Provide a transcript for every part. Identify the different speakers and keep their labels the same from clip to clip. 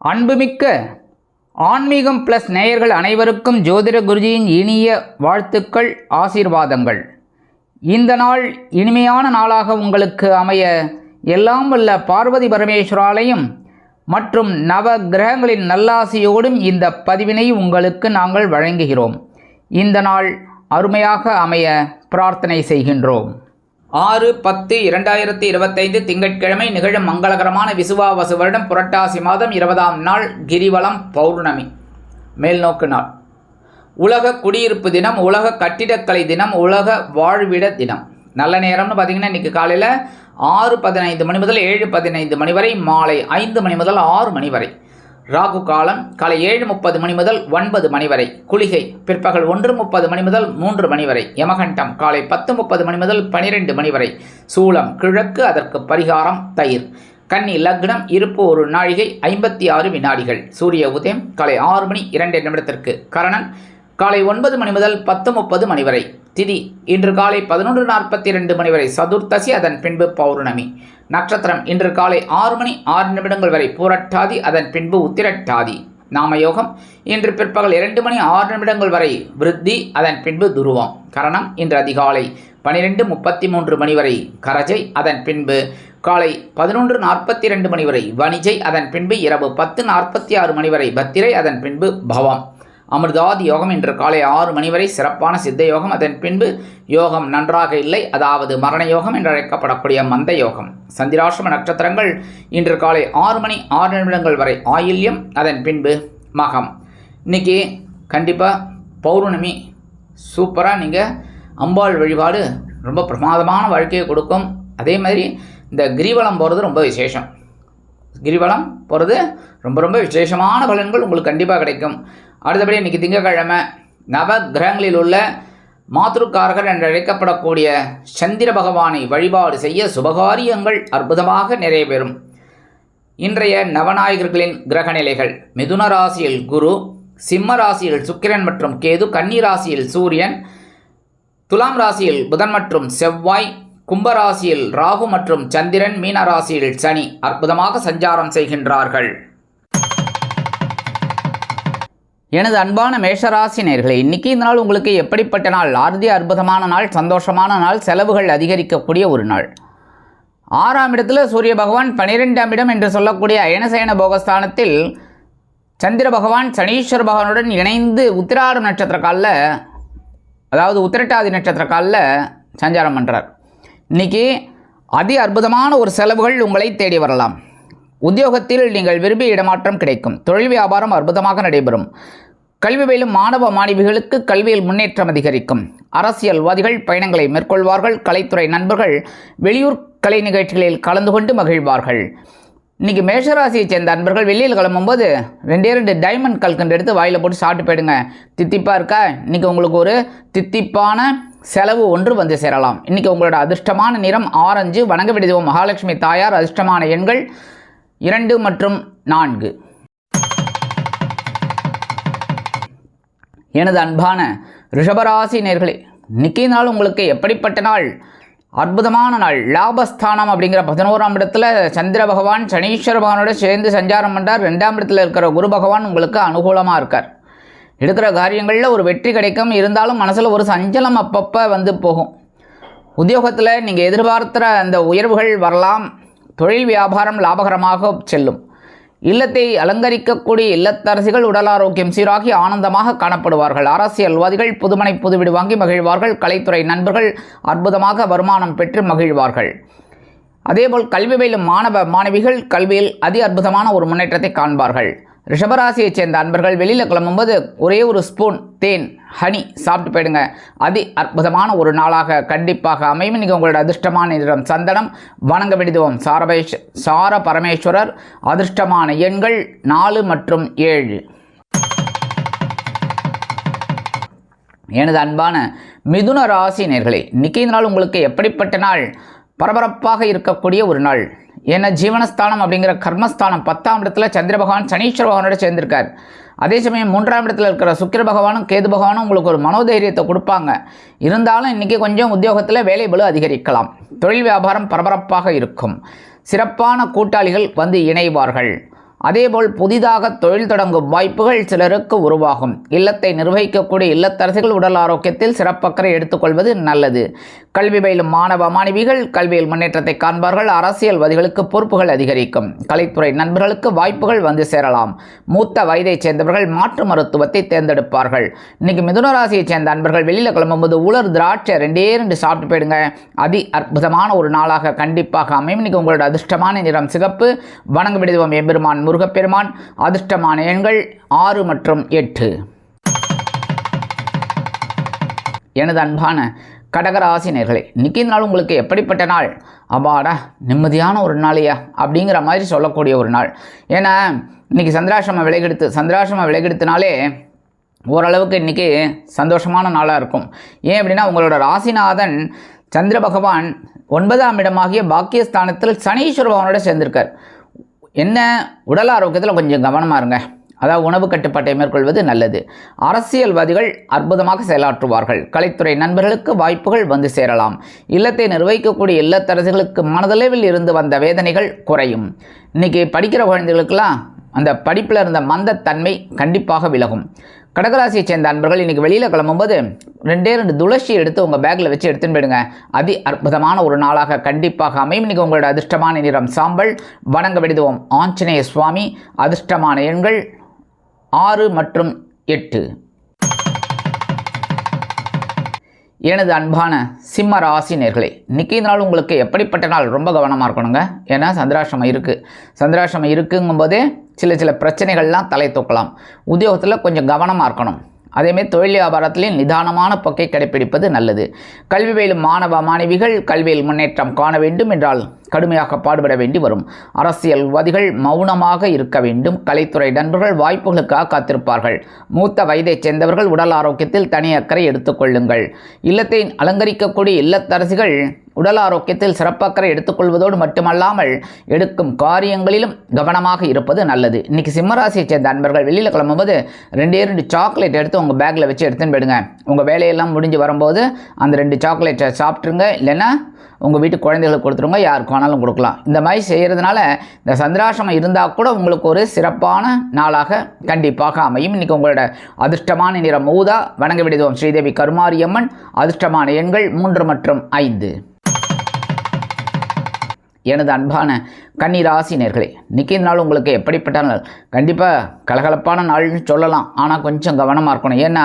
Speaker 1: அன்புமிக்க ஆன்மீகம் ப்ளஸ் நேயர்கள் அனைவருக்கும் ஜோதிட குருஜியின் இனிய வாழ்த்துக்கள் ஆசீர்வாதங்கள். இந்த நாள் இனிமையான நாளாக உங்களுக்கு அமைய எல்லாம் வல்ல பார்வதி பரமேஸ்வராலையும் மற்றும் நவ கிரகங்களின் நல்லாசியோடும் இந்த பதிவினை உங்களுக்கு நாங்கள் வழங்குகிறோம். இந்த நாள் அருமையாக அமைய பிரார்த்தனை செய்கின்றோம். ஆறு பத்து இரண்டாயிரத்தி இருபத்தைந்து திங்கட்கிழமை நிகழும் மங்களகரமான விசுவாவசு வருடம் புரட்டாசி மாதம் இருபதாம் நாள் கிரிவலம் பௌர்ணமி. மேல்நோக்கு நாள். உலக குடியிருப்பு தினம் உலக கட்டிடக்கலை தினம் உலக வாழ்விட தினம். நல்ல நேரம்னு பார்த்தீங்கன்னா இன்றைக்கி காலையில் ஆறு பதினைந்து மணி முதல் ஏழு பதினைந்து மணி வரை மாலை ஐந்து மணி முதல் ஆறு மணி வரை. ராகு காலம் காலை ஏழு முப்பது மணி முதல் ஒன்பது மணி வரை. குளிகை பிற்பகல் ஒன்று முப்பது மணி முதல் மூன்று மணி வரை. யமகண்டம் காலை பத்து முப்பது மணி முதல் பனிரெண்டு மணி வரை. சூலம் கிழக்கு அதற்கு பரிகாரம் தயிர். கன்னி லக்னம் இருப்பு ஒரு நாழிகை ஐம்பத்தி ஆறு வினாடிகள். சூரிய உதயம் காலை ஆறு மணி இரண்டு நிமிடத்திற்கு. கரணன் காலை ஒன்பது மணி முதல் பத்து முப்பது மணி வரை. திதி. இன்று காலை பதினொன்று நாற்பத்தி ரெண்டு மணி வரை சதுர்த்தசி அதன் பின்பு பௌர்ணமி. நட்சத்திரம் இன்று காலை ஆறு மணி ஆறு நிமிடங்கள் வரை பூரட்டாதி அதன் பின்பு உத்திரட்டாதி. நாமயோகம் இன்று பிற்பகல் இரண்டு மணி ஆறு நிமிடங்கள் வரை விருத்தி அதன் பின்பு துருவம். கரணம் இன்று அதிகாலை பனிரெண்டு முப்பத்தி மூன்று மணி வரை கரஜை அதன் பின்பு காலை பதினொன்று நாற்பத்தி ரெண்டு மணி வரை வணிஜை அதன் பின்பு இரவு பத்து நாற்பத்தி ஆறு மணி வரை பத்திரை அதன் பின்பு பவம். அமிர்தாதி யோகம் இன்று காலை ஆறு மணி வரை சிறப்பான சித்த யோகம். அதன் பின்பு யோகம் நன்றாக இல்லை. அதாவது மரண யோகம் என்று அழைக்கப்படக்கூடிய மந்த யோகம். சந்திராசிரம நட்சத்திரங்கள் இன்று காலை ஆறு மணி ஆறு நிமிடங்கள் வரை ஆயில்யம். அதன் பின்பு மகம். இன்னைக்கு கண்டிப்பாக பௌர்ணமி. சூப்பராக நீங்கள் அம்பாள் வழிபாடு ரொம்ப பிரமாதமான வாழ்க்கையை கொடுக்கும். அதே மாதிரி இந்த கிரிவலம் போகிறது ரொம்ப விசேஷம். கிரிவலம் போகிறது ரொம்ப ரொம்ப விசேஷமான பலன்கள் உங்களுக்கு கண்டிப்பாக கிடைக்கும். அடுத்தபடி இன்றைக்கி திங்கக்கிழமை நவ கிரகங்களில் உள்ள மாத்ருக்காரகர் என்று அழைக்கப்படக்கூடிய சந்திர பகவானை வழிபாடு செய்ய சுபகாரியங்கள் அற்புதமாக நிறைவேறும். இன்றைய நவநாயகர்களின் கிரகநிலைகள் மிதுன ராசியில் குரு சிம்ம ராசியில் சுக்கிரன் மற்றும் கேது கன்னி ராசியில் சூரியன் துலாம் ராசியில் புதன் மற்றும் செவ்வாய் கும்பராசியில் ராகு மற்றும் சந்திரன் மீன ராசியில் சனி அற்புதமாக சஞ்சாரம் செய்கின்றார்கள். எனது அன்பான மேஷராசி நேர்களே இன்னைக்கு இந்த நாள் உங்களுக்கு எப்படிப்பட்ட நாள்? ஆறுதி அற்புதமான நாள் சந்தோஷமான நாள் செலவுகள் அதிகரிக்கக்கூடிய ஒரு நாள். ஆறாம் இடத்துல சூரிய பகவான் பனிரெண்டாம் இடம் என்று சொல்லக்கூடிய அயனசயன போகஸ்தானத்தில் சந்திர பகவான் சனீஸ்வர பகவானுடன் இணைந்து உத்திராடம் நட்சத்திர காலில் அதாவது உத்திரட்டாதி நட்சத்திர காலில் சஞ்சாரம் பண்ணுறார் இன்றைக்கி அதி அற்புதமான ஒரு செலவுகள் உங்களை தேடி வரலாம். உத்தியோகத்தில் நீங்கள் விரும்பிய இடமாற்றம் கிடைக்கும். தொழில் வியாபாரம் அற்புதமாக நடைபெறும். கல்வி பயிலும் மாணவ மாணவிகளுக்கு கல்வியில் முன்னேற்றம் அதிகரிக்கும். அரசியல்வாதிகள் பயணங்களை மேற்கொள்வார்கள். கலைத்துறை நண்பர்கள் வெளியூர் கலை நிகழ்ச்சிகளில் கலந்து கொண்டு மகிழ்வார்கள். இன்றைக்கி மேஷராசியை சேர்ந்த அன்பர்கள் வெளியில் கிளம்பும்போது ரெண்டே ரெண்டு டைமண்ட் கல்கண்டு எடுத்து வாயில் போட்டு சாப்பிட்டு போயிடுங்க. தித்திப்பாக இருக்கா? இன்றைக்கி உங்களுக்கு ஒரு தித்திப்பான செலவு ஒன்று வந்து சேரலாம். இன்றைக்கி உங்களோட அதிர்ஷ்டமான நிறம் ஆரஞ்சு. வணங்க விடுதோம் மகாலட்சுமி தாயார். அதிர்ஷ்டமான எண்கள் இரண்டு மற்றும் நான்கு. எனது அன்பான ரிஷபராசி நேர்களே இன்னைக்கு நாள் உங்களுக்கு எப்படிப்பட்ட நாள்? அற்புதமான நாள். லாபஸ்தானம் அப்படிங்கிற பதினோராம் இடத்துல சந்திர பகவான் சனீஸ்வர பகவானோட சேர்ந்து சஞ்சாரம் பண்ணுறார் ரெண்டாம் இடத்துல இருக்கிற குரு பகவான் உங்களுக்கு அனுகூலமாக இருக்கார். எடுக்கிற காரியங்களில் ஒரு வெற்றி கிடைக்கும். இருந்தாலும் மனசில் ஒரு சஞ்சலம் அப்பப்போ வந்து போகும். உத்தியோகத்தில் நீங்கள் எதிர்பார்த்துற அந்த உயர்வுகள் வரலாம். தொழில் வியாபாரம் லாபகரமாக செல்லும். இல்லத்தை அலங்கரிக்கக்கூடிய இல்லத்தரசிகள் உடல் ஆரோக்கியம் சீராகி ஆனந்தமாக காணப்படுவார்கள். அரசியல்வாதிகள் புதுமனை புதுவிடு வாங்கி மகிழ்வார்கள். கலைத்துறை நண்பர்கள் அற்புதமாக வருமானம் பெற்று மகிழ்வார்கள். அதேபோல் கல்வி பயிலும் மாணவ மாணவிகள் கல்வியில் அதி அற்புதமான ஒரு முன்னேற்றத்தை காண்பார்கள். ரிஷபராசியைச் சேர்ந்த அன்பர்கள் வெளியில் கிளம்பும்போது ஒரே ஒரு ஸ்பூன் தேன் ஹனி சாப்பிட்டு போயிடுங்க. அதி அற்புதமான ஒரு நாளாக கண்டிப்பாக அமையும். நீங்கள் உங்களோட அதிர்ஷ்டமான நிறம் சந்தனம் வணங்க விடுதுவோம் சாரபேஷ் சார பரமேஸ்வரர் அதிர்ஷ்டமான எண்கள் நாலு மற்றும் ஏழு. எனது அன்பான மிதுன ராசி நேர்களே இன்னைக்கு நாள் உங்களுக்கு எப்படிப்பட்ட நாள்? பரபரப்பாக இருக்கக்கூடிய ஒரு நாள். ஏன்னா ஜீவனஸ்தானம் அப்படிங்கிற கர்மஸ்தானம் பத்தாம் இடத்துல சந்திர பகவான் சனீஸ்வர பகவானோட சேர்ந்திருக்கார். அதே சமயம் மூன்றாம் இடத்துல இருக்கிற சுக்கிர பகவானும் கேது பகவானும் உங்களுக்கு ஒரு மனோதைரியத்தை கொடுப்பாங்க. இருந்தாலும் இன்றைக்கி கொஞ்சம் உத்தியோகத்தில் வேலை பலு அதிகரிக்கலாம். தொழில் வியாபாரம் பரபரப்பாக இருக்கும். சிறப்பான கூட்டாளிகள் வந்து இணைவார்கள். அதேபோல் புதிதாக தொழில் தொடங்கும் வாய்ப்புகள் சிலருக்கு உருவாகும். இல்லத்தை நிர்வகிக்கக்கூடிய இல்லத்தரசிகள் உடல் ஆரோக்கியத்தில் சிறப்பக்கறை எடுத்துக்கொள்வது நல்லது. கல்வி பயிலும் மாணவ மாணவிகள் கல்வியில் முன்னேற்றத்தை காண்பார்கள். அரசியல்வாதிகளுக்கு பொறுப்புகள் அதிகரிக்கும். கலைத்துறை நண்பர்களுக்கு வாய்ப்புகள் வந்து சேரலாம். மூத்த வயதைச் சேர்ந்தவர்கள் மாற்று மருத்துவத்தை தேர்ந்தெடுப்பார்கள். இன்னைக்கு மிதுன ராசியைச் சேர்ந்த அன்பர்கள் வெளியில் கிளம்பும்போது உலர் திராட்சை ரெண்டே ரெண்டு சாப்பிட்டு போயிடுங்க. அதி அற்புதமான ஒரு நாளாக கண்டிப்பாக அமையும். இன்னைக்கு உங்களோட அதிர்ஷ்டமான நிறம் சிகப்பு. வணங்க விடுவோம் எம்பெருமான் முருகப்பெருமான் அதிர்ஷ்டமான எண்கள் ஆறு மற்றும் எட்டு. எனது அன்பான கடகராசி நேர்களே இன்னைக்கு நாள் உங்களுக்கு எப்படிப்பட்ட நாள்? அப்பாடா நிம்மதியான ஒரு நாளையா? அப்படிங்கிற மாதிரி சொல்லக்கூடிய ஒரு நாள். ஏன்னா இன்னைக்கு சந்திராசிரம விலகெடுத்து சந்திராசிரம விலகெடுத்தினாலே ஓரளவுக்கு இன்றைக்கி சந்தோஷமான நாளாக இருக்கும். ஏன் அப்படின்னா உங்களோட ராசிநாதன் சந்திர பகவான் ஒன்பதாம் இடமாகிய பாக்கியஸ்தானத்தில் சனீஸ்வர பகவானோட சேர்ந்திருக்கார். என்ன? உடல் ஆரோக்கியத்தில் கொஞ்சம் கவனமாக இருங்க. அதாவது உணவு கட்டுப்பாட்டை மேற்கொள்வது நல்லது. அரசியல்வாதிகள் அற்புதமாக செயலாற்றுவார்கள். கலைத்துறை நண்பர்களுக்கு வாய்ப்புகள் வந்து சேரலாம். இல்லத்தை நிர்வகிக்கக்கூடிய இல்லத்தரசிகளுக்கு மனதளவில் இருந்து வந்த வேதனைகள் குறையும். இன்னைக்கு படிக்கிற குழந்தைகளுக்கெல்லாம் அந்த படிப்பில் இருந்த மந்தத்தன்மை கண்டிப்பாக விலகும். கடகராசியைச் சேர்ந்த அன்பர்கள் இன்றைக்கி வெளியில் கிளம்பும்போது ரெண்டே ரெண்டு துளசி எடுத்து உங்கள் பேக்கில் வச்சு எடுத்துன்னு போயிடுங்க. அதி அற்புதமான ஒரு நாளாக கண்டிப்பாக அமையும். இன்றைக்கி உங்களோட அதிர்ஷ்டமான நிறம் சாம்பல். வணங்க விடுதுவோம் ஆஞ்சநேய சுவாமி அதிர்ஷ்டமான எண்கள் ஆறு மற்றும் எட்டு. எனது அன்பான சிம்ம ராசி நேர்களே இன்றைக்கி நாள் உங்களுக்கு எப்படிப்பட்ட நாள்? ரொம்ப கவனமாக இருக்கணுங்க. ஏன்னா சந்திராசிரமம் இருக்குது சந்திராசிரமம் இருக்குங்கும்போதே சில சில பிரச்சனைகள்லாம் தலை தூக்கலாம். உத்தியோகத்தில் கொஞ்சம் கவனமாக இருக்கணும். அதேமாரி தொழில் வியாபாரத்திலையும் நிதானமான போக்கை கடைப்பிடிப்பது நல்லது. கல்வி பயிலும் மாணவ மாணவிகள் கல்வியில் முன்னேற்றம் காண வேண்டும் என்றால் கடுமையாக பாடுபட வேண்டி வரும். அரசியல்வாதிகள் மௌனமாக இருக்க வேண்டும். கலைத்துறை நண்பர்கள் வாய்ப்புகளுக்காக காத்திருப்பார்கள். மூத்த வயதைச் சேர்ந்தவர்கள் உடல் ஆரோக்கியத்தில் தனி அக்கறை எடுத்துக்கொள்ளுங்கள் இல்லத்தை அலங்கரிக்கக்கூடிய இல்லத்தரசிகள் உடல் ஆரோக்கியத்தில் சிறப்பக்கறை எடுத்துக்கொள்வதோடு மட்டுமல்லாமல் எடுக்கும் காரியங்களிலும் கவனமாக இருப்பது நல்லது. இன்றைக்கி சிம்மராசியைச் சேர்ந்த அன்பர்கள் வெளியில் கிளம்பும்போது ரெண்டே ரெண்டு சாக்லேட் எடுத்து உங்கள் பேக்கில் வச்சு எடுத்துன்னு போயிடுங்க. உங்கள் வேலையெல்லாம் முடிஞ்சு வரும்போது அந்த ரெண்டு சாக்லேட்டை சாப்பிட்ருங்க இல்லைன்னா உங்கள் வீட்டு குழந்தைகளுக்கு கொடுத்துருங்க. யாருக்கும் வேணாலும் கொடுக்கலாம். இந்த மாதிரி செய்கிறதுனால இந்த சந்திராசிரமம் இருந்தால் கூட உங்களுக்கு ஒரு சிறப்பான நாளாக கண்டிப்பாக அமையும். இன்றைக்கி உங்களோட அதிர்ஷ்டமான நிறம் ஊதா வணங்க விடுதோம் ஸ்ரீதேவி கருமாரியம்மன் அதிர்ஷ்டமான எண்கள் மூன்று மற்றும் ஐந்து. எனது அன்பான கன்னிராசி நேர்களே இன்னைக்கு நாள் உங்களுக்கு எப்படிப்பட்ட நாள்? கண்டிப்பாக கலகலப்பான நாள்னு சொல்லலாம். ஆனால் கொஞ்சம் கவனமாக இருக்கணும். ஏன்னா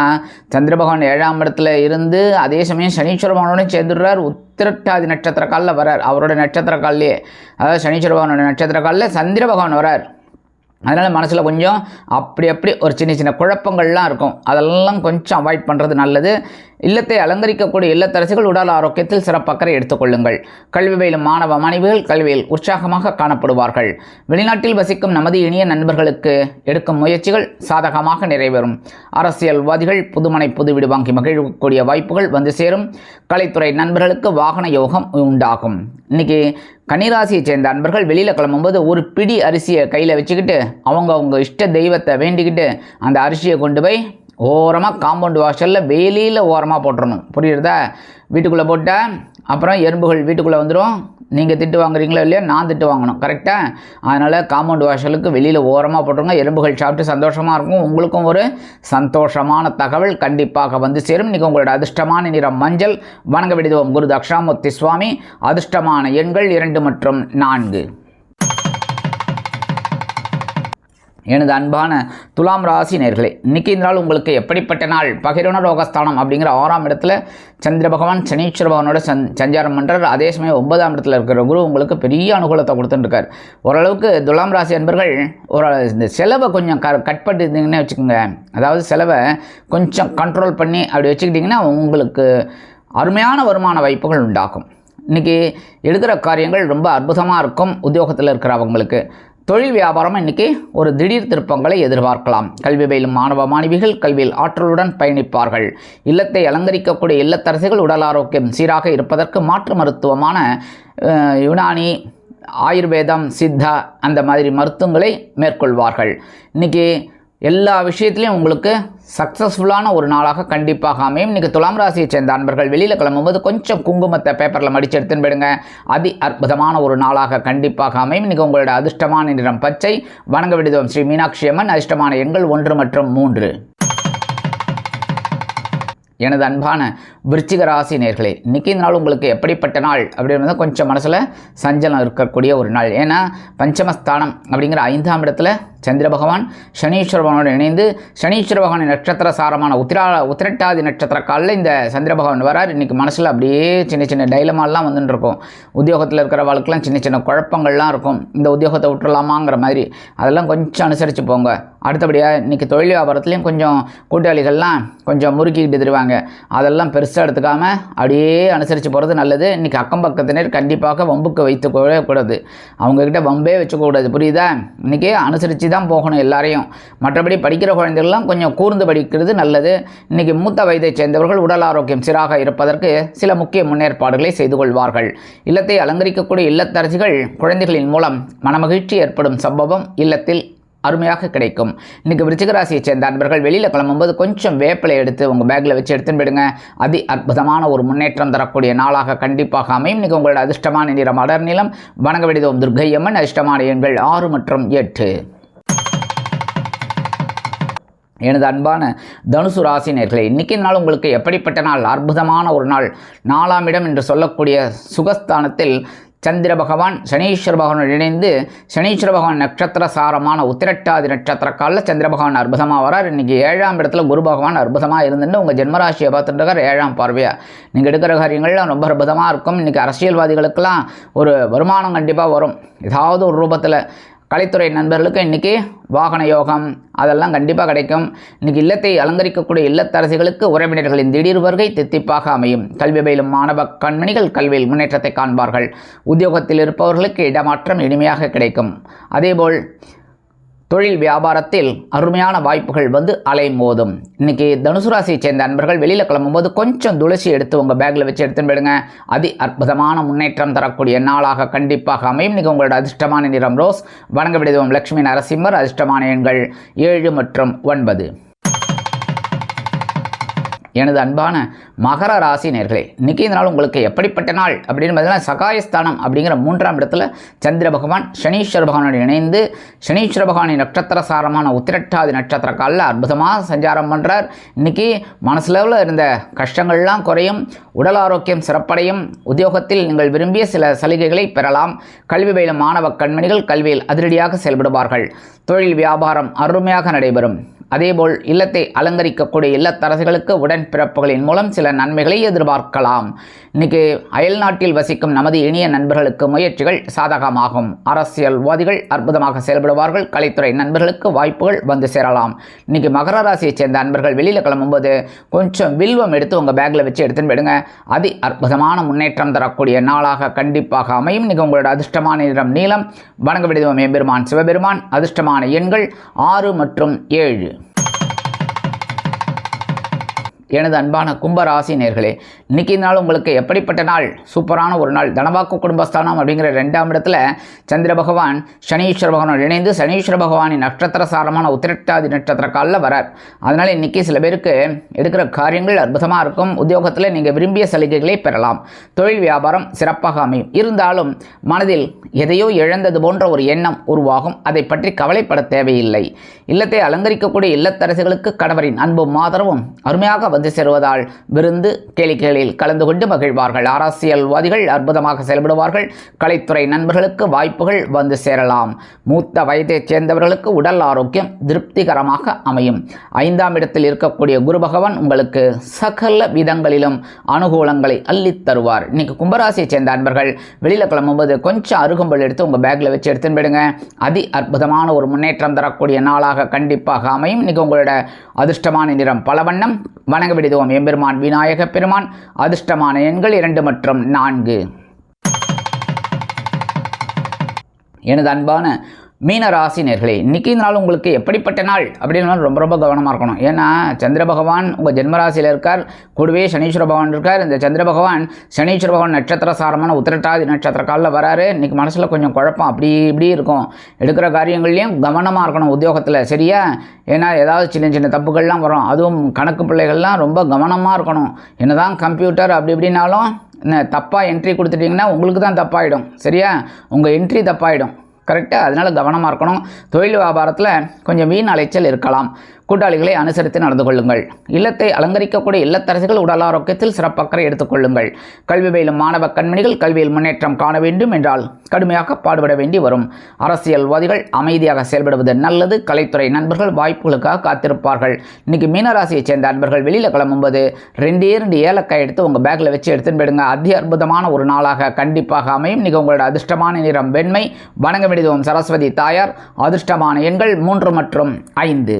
Speaker 1: சந்திர பகவான் ஏழாம் இடத்துல இருந்து அதே சமயம் சனீஸ்வர பகவானோட சேர்ந்துடுறார். உத்திரட்டாதி நட்சத்திர காலில் வரார் அவரோட நட்சத்திர காலிலே அதாவது சனீஸ்வர பகவானோட நட்சத்திர காலில் சந்திர பகவான் வரார் அதனால் மனசில் கொஞ்சம் அப்படி அப்படி ஒரு சின்ன சின்ன குழப்பங்கள்லாம் இருக்கும். அதெல்லாம் கொஞ்சம் அவாய்ட் பண்ணுறது நல்லது. இல்லத்தை அலங்கரிக்கக்கூடிய இல்லத்தரசிகள் உடல் ஆரோக்கியத்தில் சிறப்பக்கறை எடுத்துக்கொள்ளுங்கள். கல்வி பயிலும் மாணவ மாணவிகள் கல்வியில் உற்சாகமாக காணப்படுவார்கள். வெளிநாட்டில் வசிக்கும் நமது இனிய நண்பர்களுக்கு எடுக்கும் முயற்சிகள் சாதகமாக நிறைவேறும். அரசியல்வாதிகள் புதுமனை புது வீடு வாங்கி மகிழக்கூடிய வாய்ப்புகள் வந்து சேரும். கலைத்துறை நண்பர்களுக்கு வாகன யோகம் உண்டாகும். இன்னைக்கு கன்னிராசியை சேர்ந்த அன்பர்கள் வெளியில் கிளம்பும்போது ஒரு பிடி அரிசியை கையில் வச்சுக்கிட்டு அவங்க அவங்க இஷ்ட தெய்வத்தை வேண்டிக்கிட்டு அந்த அரிசியை கொண்டு போய் ஓரமாக காம்பவுண்ட் வாசலில் வெளியில் ஓரமாக போட்டுடணும் புரியுறதா? வீட்டுக்குள்ளே போட்டால் அப்புறம் எறும்புகள் வீட்டுக்குள்ளே வந்துடும் நீங்கள் திட்டு வாங்குறீங்களோ இல்லையா நான் திட்டு வாங்கணும். கரெக்டாக அதனால் காம்பவுண்ட் வாசலுக்கு வெளியில் ஓரமாக போட்டுருங்க. எறும்புகள் சாப்பிட்டு சந்தோஷமாக இருக்கும். உங்களுக்கும் ஒரு சந்தோஷமான தகவல் கண்டிப்பாக வந்து சேரும். இன்றைக்கி உங்களோட அதிர்ஷ்டமான நிறம் மஞ்சள் வணங்க விடுவோம். குரு தக்ஷாமூர்த்தி சுவாமி. அதிர்ஷ்டமான எண்கள் இரண்டு மற்றும் நான்கு. எனது அன்பான துலாம் ராசி நேர்களே இன்றைக்கி இந்த நாள் உங்களுக்கு எப்படிப்பட்ட நாள்? பகிரன ரோகஸ்தானம் அப்படிங்கிற ஆறாம் இடத்துல சந்திர பகவான் சனீஸ்வர பகவானோட சந் சஞ்சாரம் பண்ணுறார் அதே சமயம் ஒன்பதாம் இடத்துல இருக்கிற குரு உங்களுக்கு பெரிய அனுகூலத்தை கொடுத்துட்டுருக்கார் ஓரளவுக்கு துலாம் ராசி அன்பர்கள் ஒரு இந்த செலவை கொஞ்சம் க கட் பண்ணிருந்தீங்கன்னு வச்சுக்கோங்க. அதாவது செலவை கொஞ்சம் கண்ட்ரோல் பண்ணி அப்படி வச்சுக்கிட்டிங்கன்னா உங்களுக்கு அருமையான வருமான வாய்ப்புகள் உண்டாகும். இன்றைக்கி எடுக்கிற காரியங்கள் ரொம்ப அற்புதமாக இருக்கும். உத்தியோகத்தில் இருக்கிறவங்களுக்கு தொழில் வியாபாரம் இன்னைக்கு ஒரு திடீர் திருப்பங்களை எதிர்பார்க்கலாம். கல்வி பயிலும் மாணவ மாணவிகள் கல்வியில் ஆற்றலுடன் பயணிப்பார்கள். இல்லத்தை அலங்கரிக்கக்கூடிய இல்லத்தரசிகள் உடல் ஆரோக்கியம் சீராக இருப்பதற்கு மாற்று மருத்துவமான யுனானி ஆயுர்வேதம் சித்தா அந்த மாதிரி மருத்துவங்களை மேற்கொள்வார்கள். இன்றைக்கி எல்லா விஷயத்துலையும் உங்களுக்கு சக்ஸஸ்ஃபுல்லான ஒரு நாளாக கண்டிப்பாக அமையும். இன்றைக்கி துலாம் ராசியை சேர்ந்த அன்பர்கள் வெளியில் கிளம்பும்போது கொஞ்சம் குங்குமத்தை பேப்பரில் மடித்து எடுத்துன்னு போயிடுங்க. அதி அற்புதமான ஒரு நாளாக கண்டிப்பாக அமையும். இன்றைக்கி உங்களோட அதிர்ஷ்டமான நிறம் பச்சை. வணங்க விடுதோம் ஸ்ரீ மீனாட்சி அம்மன். அதிர்ஷ்டமான எண்கள் ஒன்று மற்றும் மூன்று. எனது அன்பான விருச்சிக ராசி நேர்களே இன்றைக்கி இந்த நாள் உங்களுக்கு எப்படிப்பட்ட நாள் அப்படின்றது கொஞ்சம் மனசில் சஞ்சலம் இருக்கக்கூடிய ஒரு நாள். ஏன்னா பஞ்சமஸ்தானம் அப்படிங்கிற ஐந்தாம் இடத்துல சந்திர பகவான் சனீஸ்வர பகவானோடு இணைந்து சனீஸ்வர பகவானின் நட்சத்திர சாரமான உத்திரா உத்திரட்டாதி நட்சத்திர காலில் இந்த சந்திர பகவான் வரார். இன்றைக்கி மனசில் அப்படியே சின்ன சின்ன டைலமாலாம் வந்துட்டு இருக்கும். உத்தியோகத்தில் இருக்கிறவளுக்கெல்லாம் சின்ன சின்ன குழப்பங்கள்லாம் இருக்கும். இந்த உத்தியோகத்தை விட்டுறலாமாங்கிற மாதிரி அதெல்லாம் கொஞ்சம் அனுசரித்து போங்க. அடுத்தபடியாக இன்றைக்கி தொழில் வியாபாரத்துலேயும் கொஞ்சம் கூட்டாளிகள்லாம் கொஞ்சம் முறுக்கிக்கிட்டு தருவாங்க அதெல்லாம் பெருசாக எடுத்துக்காமல் அப்படியே அனுசரித்து போகிறது நல்லது. இன்றைக்கி அக்கம் பக்கத்தினர் கண்டிப்பாக வம்புக்கு வைத்துக்கொள்ளவே கூடாது. அவங்கக்கிட்ட வம்பே வச்சுக்கக்கூடாது புரியுதா? இன்றைக்கி அனுசரித்து தான் போகணும் எல்லாரையும். மற்றபடி படிக்கிற குழந்தைகள்லாம் கொஞ்சம் கூர்ந்து படிக்கிறது நல்லது. இன்றைக்கி மூத்த வயதைச் சேர்ந்தவர்கள் உடல் ஆரோக்கியம் சீராக இருப்பதற்கு சில முக்கிய முன்னேற்பாடுகளை செய்து கொள்வார்கள். இல்லத்தை அலங்கரிக்கக்கூடிய இல்லத்தரசிகள் குழந்தைகளின் மூலம் மனமகிழ்ச்சி ஏற்படும் சம்பவம் இல்லத்தில் அருமையாக கிடைக்கும். இன்றைக்கி விருச்சிகராசியை சேர்ந்த அன்பர்கள் வெளியில் கிளம்பும்போது கொஞ்சம் வேப்பிலை எடுத்து உங்கள் பேக்கில் வச்சு எடுத்துன்னு போயிடுங்க. அதி அற்புதமான ஒரு முன்னேற்றம் தரக்கூடிய நாளாக கண்டிப்பாக அமையும். இன்றைக்கி உங்களோட அதிர்ஷ்டமான நிறம் அடர் நிலம் வணங்க விடுதோம் துர்க்கையம்மன் அதிர்ஷ்டமான எண்கள் ஆறு மற்றும் எட்டு. எனது அன்பான தனுசு ராசி நேர்களே இன்றைக்கி நாள் உங்களுக்கு எப்படிப்பட்ட நாள்? அற்புதமான ஒரு நாள். நாலாம் இடம் என்று சொல்லக்கூடிய சுகஸ்தானத்தில் சந்திர பகவான் சனீஸ்வர பகவான் இணைந்து சனீஸ்வர பகவான் நட்சத்திர சாரமான உத்திரட்டாதி நட்சத்திர காலில் சந்திர பகவான் அற்புதமாக வரார். இன்றைக்கி ஏழாம் இடத்துல குரு பகவான் அற்புதமாக இருந்துட்டு உங்கள் ஜென்மராசியை பார்த்துட்டு இருக்கார் ஏழாம் பார்வையாக நீங்கள் எடுக்கிற காரியங்கள்லாம் ரொம்ப அற்புதமாக இருக்கும். இன்றைக்கி அரசியல்வாதிகளுக்கெல்லாம் ஒரு வருமானம் கண்டிப்பாக வரும். ஏதாவது ஒரு ரூபத்தில் கலைத்துறை நண்பர்களுக்கு இன்றைக்கி வாகன யோகம். அதெல்லாம் கண்டிப்பாக கிடைக்கும். இன்றைக்கி இல்லத்தை அலங்கரிக்கக்கூடிய இல்லத்தரசிகளுக்கு உறவினர்களின் திடீர் வருகை தித்திப்பாக அமையும். கல்வி பயிலும் மாணவ கண்மணிகள் கல்வியில் முன்னேற்றத்தை காண்பார்கள். உத்தியோகத்தில் இருப்பவர்களுக்கு இடமாற்றம் இனிமையாக கிடைக்கும். அதேபோல் தொழில் வியாபாரத்தில் அருமையான வாய்ப்புகள் வந்து அலைமோதும். இன்னைக்கு தனுசு ராசியை சேர்ந்த அன்பர்கள் வெளியில் கிளம்பும்போது கொஞ்சம் துளசி எடுத்து உங்கள் பேக்கில் வச்சு எடுத்துன்னு போயிடுங்க. அதி அற்புதமான முன்னேற்றம் தரக்கூடிய நாளாக கண்டிப்பாக அமையும். இன்றைக்கி உங்களோட அதிர்ஷ்டமான நிறம் ரோஸ். வணங்க விடுதோம் லட்சுமி நரசிம்மர். அதிர்ஷ்டமான எண்கள் ஏழு மற்றும் ஒன்பது. எனது அன்பான மகர ராசி நேர்களே இன்றைக்கி இந்த நாள் உங்களுக்கு எப்படிப்பட்ட நாள்? அப்படின்னு பார்த்தீங்கன்னா சகாயஸ்தானம் அப்படிங்கிற மூன்றாம் இடத்துல சந்திர பகவான் சனீஸ்வர பகவானோடு இணைந்து சனீஸ்வர பகவானின் நட்சத்திர சாரமான உத்திரட்டாதி நட்சத்திர காலில் அற்புதமாக சஞ்சாரம் பண்ணுறார் இன்றைக்கி மனசுலவில் இருந்த கஷ்டங்கள்லாம் குறையும் உடல் ஆரோக்கியம் சிறப்படையும். உத்தியோகத்தில் நீங்கள் விரும்பிய சில சலுகைகளை பெறலாம். கல்வி பயிலும் மாணவ கண்மணிகள் கல்வியில் அதிரடியாக செயல்படுவார்கள். தொழில் வியாபாரம் அருமையாக நடைபெறும். அதேபோல் இல்லத்தை அலங்கரிக்கக்கூடிய இல்லத்தரசிகளுக்கு உடன் உடன்பிறப்புகளின் மூலம் சில நன்மைகளை எதிர்பார்க்கலாம். இன்னைக்கு அயல் நாட்டில் வசிக்கும் நமது இனிய நண்பர்களுக்கு முயற்சிகள் சாதகமாகும். அரசியல்வாதிகள் அற்புதமாக செயல்படுவார்கள். கலைத்துறை நண்பர்களுக்கு வாய்ப்புகள் வந்து சேரலாம். இன்னைக்கு மகர ராசியைச் சேர்ந்த நண்பர்கள் வெளியில் கிளம்பும்போது கொஞ்சம் வில்வம் எடுத்து உங்கள் பேக்கில் வச்சு எடுத்துன்னு போயிடுங்க. அதி அற்புதமான முன்னேற்றம் தரக்கூடிய நாளாக கண்டிப்பாக அமையும். இன்னைக்கு உங்களோட அதிர்ஷ்டமான நிறம் நீளம் வணங்க விடுவோம் எம்பெருமான் சிவபெருமான். அதிர்ஷ்டமான எண்கள் ஆறு மற்றும் ஏழு. எனது அன்பான கும்பராசி நேர்களே இன்னைக்கு நாள் உங்களுக்கு எப்படிப்பட்ட நாள்? சூப்பரான ஒரு நாள். தனவாக்கு குடும்பஸ்தானம் அப்படிங்கிற ரெண்டாம் இடத்துல சந்திர பகவான் சனீஸ்வர பகவானோடு இணைந்து சனீஸ்வர பகவானின் நட்சத்திர சாரமான உத்திரட்டாதி நட்சத்திர காலில் வரார். அதனால் இன்றைக்கி சில பேருக்கு எடுக்கிற காரியங்கள் அற்புதமாக இருக்கும். உத்தியோகத்தில் நீங்கள் விரும்பிய சலுகைகளை பெறலாம். தொழில் வியாபாரம் சிறப்பாக அமையும். இருந்தாலும் மனதில் எதையோ இழந்தது போன்ற ஒரு எண்ணம் உருவாகும். அதை பற்றி கவலைப்பட தேவையில்லை. இல்லத்தை அலங்கரிக்கக்கூடிய இல்லத்தரசிகளுக்கு கணவரின் அன்பும் ஆதரவும் அருமையாக வந்து சேருவதால் விருந்து நிகழ்வில் கலந்து கொண்டு மகிழ்வார்கள். அரசியல்வாதிகள் அற்புதமாக செயல்படுவார்கள். கலைத்துறை நண்பர்களுக்கு வாய்ப்புகள் வந்து சேரலாம். மூத்த வயதைச் சேர்ந்தவர்களுக்கு உடல் ஆரோக்கியம் திருப்திகரமாக அமையும். ஐந்தாம் இடத்தில் இருக்கக்கூடிய குரு பகவான் உங்களுக்கு சகல விதங்களிலும் அனுகூலங்களை அள்ளித் தருவார். இன்னைக்கு கும்பராசியை சேர்ந்த அன்பர்கள் வெளியில் கிளம்பும்போது கொஞ்சம் அருகம்புல் எடுத்து உங்கள் பேக்கில் வச்சு எடுத்துன்னு போயிடுங்க. அதி அற்புதமான ஒரு முன்னேற்றம் தரக்கூடிய நாளாக கண்டிப்பாக அமையும். இன்னைக்கு உங்களோட அதிர்ஷ்டமான நிறம் பலவண்ணம். வணங்க விடுவோம். எம்பெருமான் விநாயக பெருமான். அதிர்ஷ்டமான எண்கள் இரண்டு மற்றும் நான்கு. எனது அன்பான மீன ராசி நேர்களே இன்றைக்கி இந்த நாள் உங்களுக்கு எப்படிப்பட்ட நாள் அப்படின்னு ரொம்ப ரொம்ப கவனமாக இருக்கணும். ஏன்னா சந்திர பகவான் உங்கள் ஜென்மராசியில் இருக்கார். கூடவே சனீஸ்வர பகவான் இருக்கார். இந்த சந்திர பகவான் சனீஸ்வர பகவான் நட்சத்திர சாரமான உத்திரட்டாதி நட்சத்திர காலில் வராரு. இன்றைக்கி மனசில் கொஞ்சம் குழப்பம் அப்படி இப்படி இருக்கும். எடுக்கிற காரியங்கள்லையும் கவனமாக இருக்கணும் உத்தியோகத்தில் சரியா? ஏன்னா ஏதாவது சின்ன சின்ன தப்புகள்லாம் வரும். அதுவும் கணக்கு பிள்ளைகள்லாம் ரொம்ப கவனமாக இருக்கணும். என்னதான் கம்ப்யூட்டர் அப்படி இப்படின்னாலும் தப்பாக என்ட்ரி கொடுத்துட்டிங்கன்னா உங்களுக்கு தான் தப்பாயிடும். சரியா? உங்கள் என்ட்ரி தப்பாயிடும். கரெக்டாக அதனால் கவனமாக இருக்கணும். தொழில் வியாபாரத்தில் கொஞ்சம் வீண் அலைச்சல் இருக்கலாம். கூட்டாளிகளை அனுசரித்து நடந்து கொள்ளுங்கள். இல்லத்தை அலங்கரிக்கக்கூடிய இல்லத்தரசிகள் உடல் ஆரோக்கியத்தில் சிறப்பக்கறை எடுத்துக்கொள்ளுங்கள் கல்வி பயிலும் மாணவ கண்மணிகள் கல்வியில் முன்னேற்றம் காண வேண்டும் என்றால் கடுமையாக பாடுபட வேண்டி வரும். அரசியல்வாதிகள் அமைதியாக செயல்படுவது நல்லது. கலைத்துறை நண்பர்கள் வாய்ப்புகளுக்காக காத்திருப்பார்கள். இன்னைக்கு மீனராசியைச் சேர்ந்த நண்பர்கள் வெளியில் கிளம்பும்போது ரெண்டே ரெண்டு ஏலக்காய் எடுத்து உங்கள் பேக்கில் வச்சு எடுத்துன்னு போயிடுங்க. அதி அற்புதமான ஒரு நாளாக கண்டிப்பாக அமையும். இன்னைக்கு உங்களோட அதிர்ஷ்டமான நிறம் வெண்மை. வணங்க விடுவோம் சரஸ்வதி தாயார். அதிர்ஷ்டமான எண்கள் மூன்று மற்றும் ஐந்து.